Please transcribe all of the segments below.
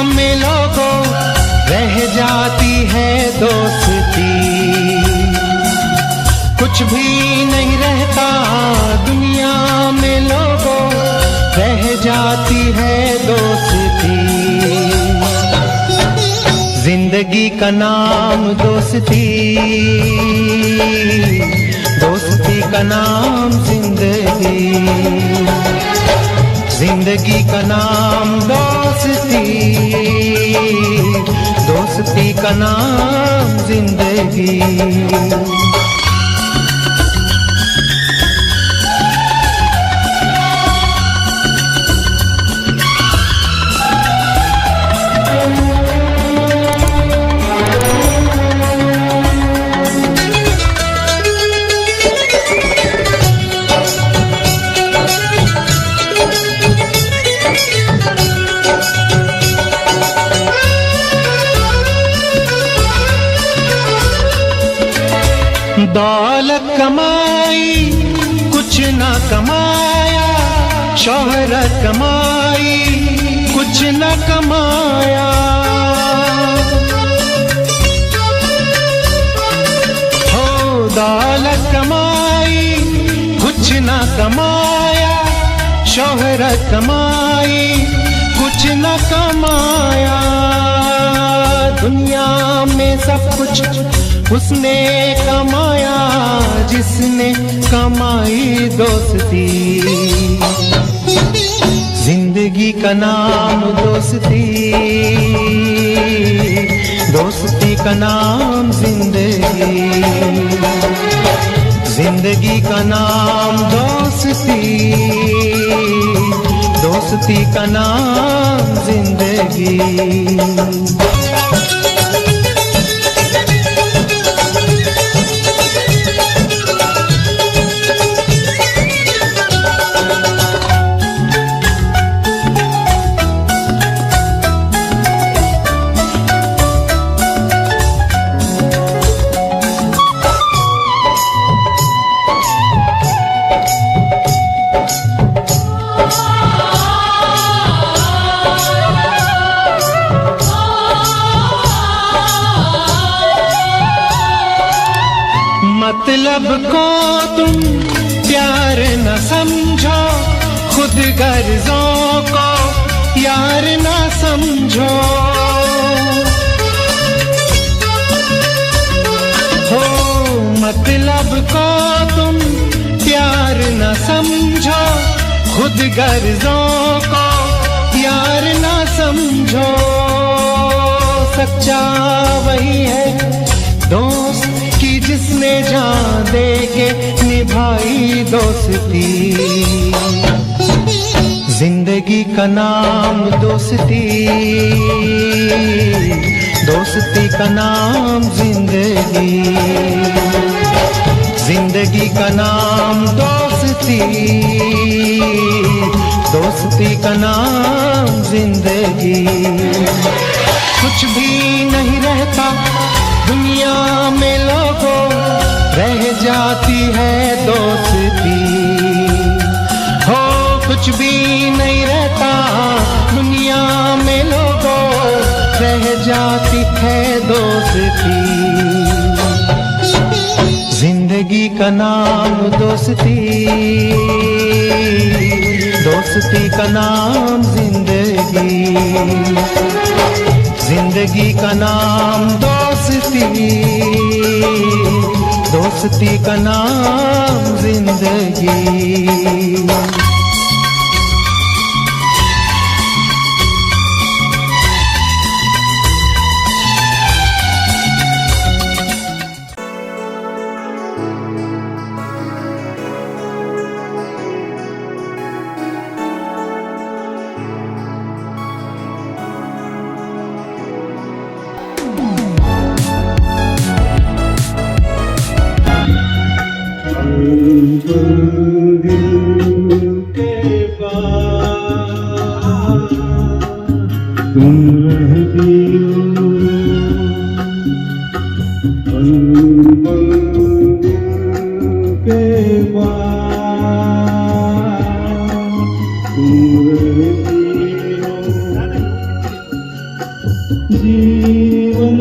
दुनिया में लोगों, रह जाती है दोस्ती। कुछ भी नहीं रहता दुनिया में लोगों, रह जाती है दोस्ती। ज़िंदगी का नाम दोस्ती। दोस्ती का नाम ज़िंदगी। ज़िंदगी का नाम दोस्ती दोस्ती दोस्ती का नाम ज़िंदगी। कमाई, कुछ ना कमाया, शोहरत कमाई, कुछ न कमाया। हो दौलत कमाई, कुछ ना कमाया, शोहरत कमाई, कुछ न कमाया। दुनिया में सब कुछ उसने कमाया, जिसने कमाई दोस्ती। ज़िंदगी का नाम दोस्ती। दोस्ती का नाम ज़िंदगी। ज़िंदगी का नाम दोस्ती। दोस्ती का नाम ज़िंदगी। गर्जों को यार ना समझो। हो मतलब को तुम प्यार न समझो। खुद गर्जों को यार ना समझो। सच्चा वही है दोस्त की जिसने जान दे के निभाई दोस्ती। ज़िंदगी का नाम दोस्ती। दोस्ती का नाम ज़िंदगी। ज़िंदगी का नाम दोस्ती। दोस्ती का नाम ज़िंदगी। कुछ भी नहीं रहता दुनिया में लोगों, रह जाती है दोस्ती। कुछ भी नहीं रहता। दुनिया में लोगों रह जाती है दोस्ती। ज़िंदगी का नाम दोस्ती। दोस्ती का नाम ज़िंदगी। ज़िंदगी का नाम दोस्ती। दोस्ती का नाम ज़िंदगी। mình mừng kế qua cùng người yêu जीवन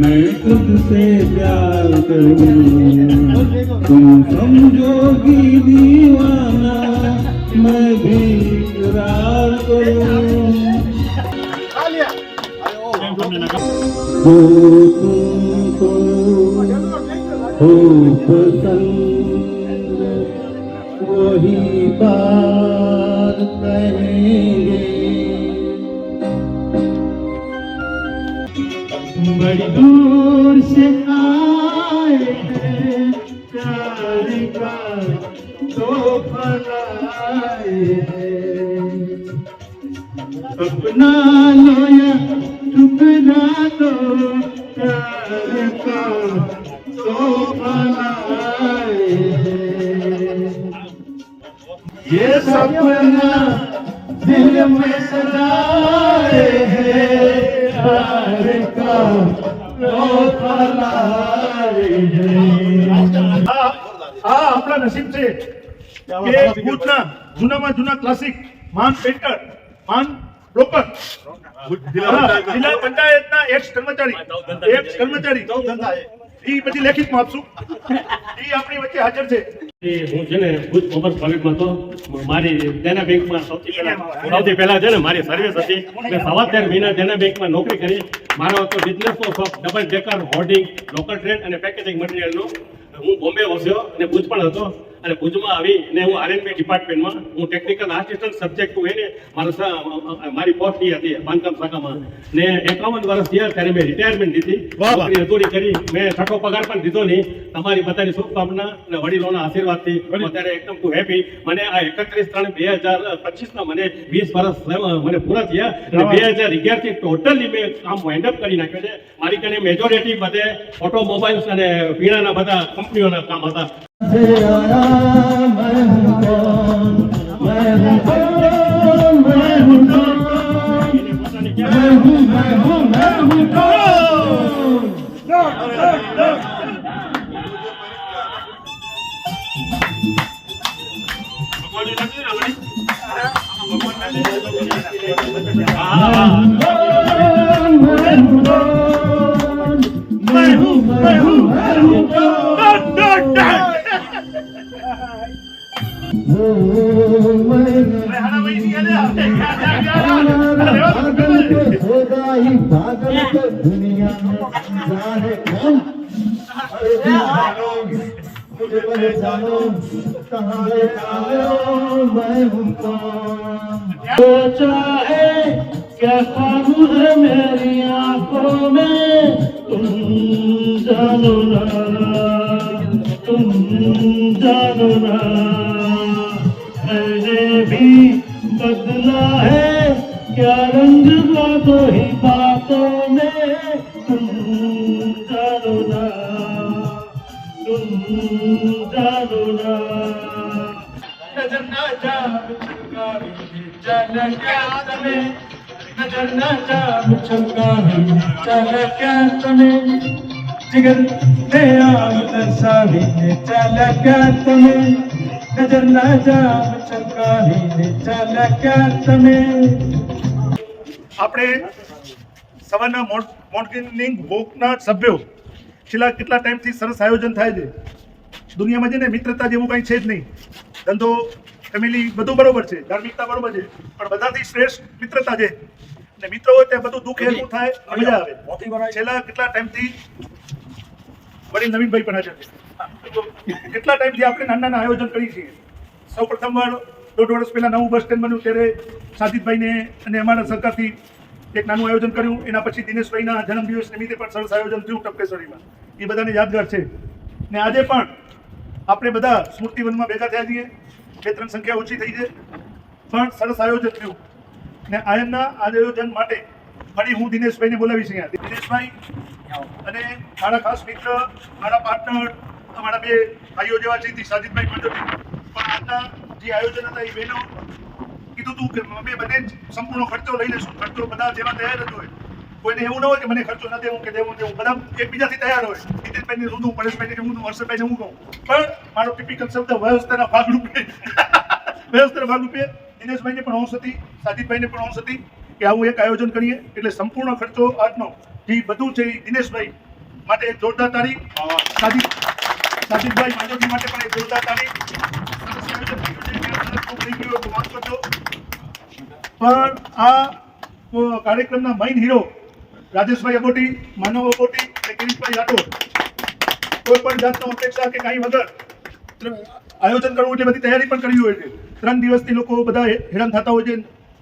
मैं तुझसे प्यार करूँ तुम समझोगी दीवाना, मैं भी इकरार करूँ। हो पसंद, वही बात कहेंगे। बड़ी दूर से ये सपना दिल में सजाए हैं प्यार का तो फलाए हैं આ આ આપણા નસીબ છે કે ભુજના જૂનામાં જૂના ક્લાસિક માન પેન્ટર માન બ્રોકર હા, જિલ્લા પંચાયતના એક્સ કર્મચારી એક્સ કર્મચારી ઈ પછી લેખિતમાં આપશું ઈ આપણી વચ્ચે હાજર છે એ હું છે ને ભુજ કોમર્સ કોલેજમાં હતો. મારી દેના બેંકમાં સૌથી પહેલા સૌથી પહેલા છે ને મારી સર્વિસ હતી. મેં સવા તેર મહિના દેના બેંકમાં નોકરી કરી. મારો હતો બિઝનેસનો double decker hoarding local train અને પેકેજિંગ મટીરિયલનો હું બોમ્બે વસ્યો અને ભુજ પણ હતો. અને ભુજમાં આવી અને હું આરએનબી ડિપાર્ટમેન્ટમાં હું ટેકનિકલ આસિસ્ટન્ટ સબ્જેક્ટ હોય ને મારા મારી પોસ્ટની હતી બાંધકામ શાખામાં. ને એકાવન વર્ષ થયા ત્યારે મેં રિટાયરમેન્ટ લીધી નોકરી અધૂરી કરી. મેં છઠ્ઠો પગાર પણ દીધો નહીં. તમારી બધાની શુભકામના અને વડીલોના આશીર્વાદથી અત્યારે એકદમ ટુ હેપી મને આ એકત્રીસ ત્રણ બે હજાર પચીસમાં મને વીસ વર્ષ મને પૂરા થયા. અને બે હજાર અગિયારથી ટોટલી મેં કામ વાઇન્ડ કરી નાખ્યો છે. મારી કને મેજોરિટી બધે ઓટોમોબાઈલ્સ અને પીણાના બધા કંપનીઓના કામ હતા. मैं हूँ कौन मैं हूँ कौन पागल क्या ख्वाब है मेरी आँखों में तुम जानो। ना बदला है। क्या रंग का दो ही बातों में? तुम जानो ना। तुम जानो ना। नजर तमे नजर ना जा चमकारी चल ने चल क्या तमे नजर ना जा આપણે સવારના મોર્નિંગ વોકના સભ્યો છેલ્લા કેટલા ટાઈમથી સરસ આયોજન થાય છે. દુનિયામાં છે ને મિત્રતા જેવું કંઈ છે જ નહીં. ધંધો, ફેમિલી બધું બરોબર છે, ધાર્મિકતા બરોબર છે, પણ બધાથી શ્રેષ્ઠ મિત્રતા છે. અને મિત્રો હોય ત્યાં બધું દુઃખ હેરવું થાય મજા આવે. છેલ્લા કેટલા ટાઈમથી વડીલ નવીનભાઈ પણ હાજર કેટલા ટાઈમથી આપણે નાના નાના આયોજન કરીએ છીએ. સૌ પ્રથમવાર દોઢ વર્ષ પહેલાં નવું બસ સ્ટેન્ડ બન્યું ત્યારે સાજિદભાઈને અને અમારા સરકારથી એક નાનું આયોજન કર્યું. એના પછી દિનેશભાઈના જન્મદિવસ નિમિત્તે પણ સરસ આયોજન થયું ટપકેશ્વરીમાં એ બધાને યાદગાર છે. ને આજે પણ આપણે બધા સ્મૃતિવનમાં ભેગા થયા છીએ. બે ત્રણ સંખ્યા ઓછી થઈ છે. પણ સરસ આયોજન થયું. ને આયનના આયોજન માટે ફરી હું દિનેશભાઈને બોલાવીશ અહીંયા. દિનેશભાઈ અને મારા ખાસ મિત્ર, મારા પાર્ટનર અમારા બે ભાઈઓ જેવા છે, સાજિદભાઈ પંચોટી આજના જે આયોજન હતા એ બહેનો કીધું હતું કે અમે બંને સંપૂર્ણ ખર્ચો લઈ લઈશું. ખર્ચો બધા જેવા તૈયાર જ હોય. કોઈને એવું ન હોય કે મને ખર્ચો ન દેવું કે દેવું દેવું. બધા એકબીજાથી તૈયાર હોય. નીતિનભાઈને હું દઉં પરેશભાઈને હું દઉં હર્ષદભાઈને હું કહું. પણ મારો ટિપિકલ શબ્દ વ્યવસ્થાના ભાગરૂપે. વ્યવસ્થાના ભાગરૂપે દિનેશભાઈને પણ હોશ હતી સાજીદભાઈને પણ હોશ હતી કે આવું એક આયોજન કરીએ. એટલે સંપૂર્ણ ખર્ચો આજનો જે બધું છે એ દિનેશભાઈ માટે જોરદાર તારીખ સાજીદ સાજીદભાઈ માધવજી માટે પણ એક જોરદાર તારીખ છે. પણ આ કાર્યક્રમના મેઇન હીરો રાજેશભાઈ અબોટી માનવ અબોટી અને કિરીટભાઈ રાઠોડ. કોઈ પણ જાતનો અપેક્ષા કે કાંઈ વગર આયોજન કરવું એટલે બધી તૈયારી પણ કરવી હોય છે. ત્રણ દિવસથી લોકો બધા હેરાન થતા હોય છે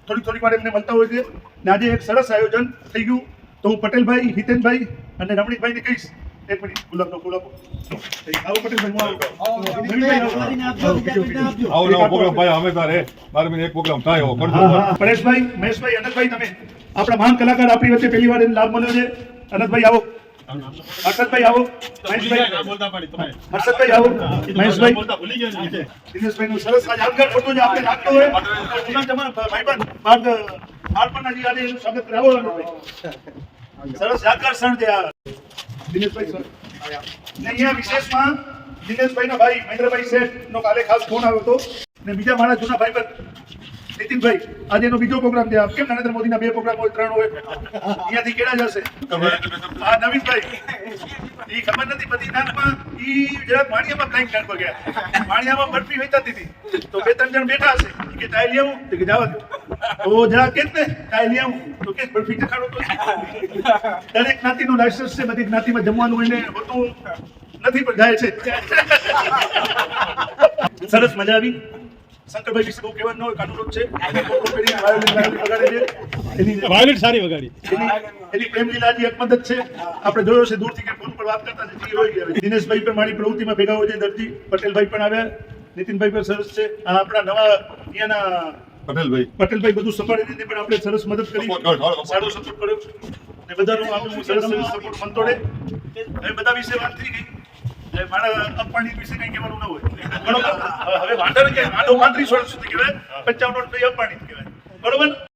થોડી થોડી વાર એમને મળતા હોય છે. ને આજે એક સરસ આયોજન થઈ ગયું. તો હું પટેલભાઈ, હિતેનભાઈ અને રમણીકભાઈને કહીશ એક મિનિટ ગુલાબનો ફૂલ આપો આવો પટેલભાઈ હું આવો. આવો નવો પ્રોગ્રામ ભાઈ અમે તારે બાર મહિને એક પ્રોગ્રામ થાય એવો કરજો. હા, હા. પરેશભાઈ મહેશભાઈ અનંતભાઈ તમે. આપણા મહાન કલાકાર આપણી વચ્ચે પહેલી વાર લાભ મળ્યો છે. અનંતભાઈ આવો. હર્ષદભાઈ આવો. મહેશભાઈ. હર્ષદભાઈ આવો. મહેશભાઈ. દિનેશભાઈનું સરસ આ યાદગાર ફોટો જે આપણે લાગતો હોય. ભાઈબંધ બાદ બાળપણના જે આજે સ્વાગત કરાવો સરસ યાદગાર ક્ષણ છે આ. દિનેશભાઈ સર. ને અહીંયા વિશેષમાં દિનેશભાઈના ભાઈ, મહેન્દ્રભાઈ શેઠ નો કાલે ખાસ ફોન આવ્યો હતો. ને બીજા મારા જૂના ભાઈબંધ નીતિનભાઈ, આજે એનો બીજો પ્રોગ્રામ છે. કેમ નરેન્દ્ર મોદીના બે પ્રોગ્રામ હોય, ત્રણ હોય? અહીંયાથી કેળા જશે હા નવીનભાઈ, ઈ ખબર નથી બદ્રીનાથમાં ઈ જરાક વાણિયામાં કાર્ડ પર ગયા. વાણિયામાં બરફી વેચાતી હતી તો. બે ત્રણ જણ બેઠા હશે. કે ચાય લઈ આવું કે, જવા દો. તો જરા કે ને ચાય લઈ આવું તો કે, બરફી ચખાડો તો. દરેક જ્ઞાતિનું લાયસન્સ છે, બધી જ્ઞાતિમાં જમવાનું હોય ને હોતું નથી, પણ જાય છે. સરસ મજા આવી. શંકરભાઈ વિશે બહુ કહેવાનું હોય કાનૂન છે. વાયોલેટ સારી વગાડી. એની પ્રેમ લીલા હજી જ છે. આપણે જોયો છે દૂરથી કે ફોન પર વાત કરતા છે જી હોય ગયા. દિનેશભાઈ પણ મારી પ્રવૃત્તિમાં ભેગા હોય છે દરજી. પટેલભાઈ પણ આવ્યા. નીતિનભાઈ પણ સરસ છે. આપણા નવા અહીંયાના પટેલભાઈ. પટેલભાઈ બધું સંભાળીને પણ આપણે સરસ મદદ કરી. સારો સપોર્ટ કર્યો. ને બધાનો આપણું સરસ સરસ સપોર્ટ હવે બધા વિશે વાત થઈ ગઈ. મારા અપમાનિત વિશે કઈ કહેવાનું ન હોય. બરોબર? હવે- વાંધો નહીં આડો પાંત્રીસ વર્ષ સુધી કહેવાય? પંચાવન વર્ષ પછી અપમાનિત કહેવાય. બરોબર?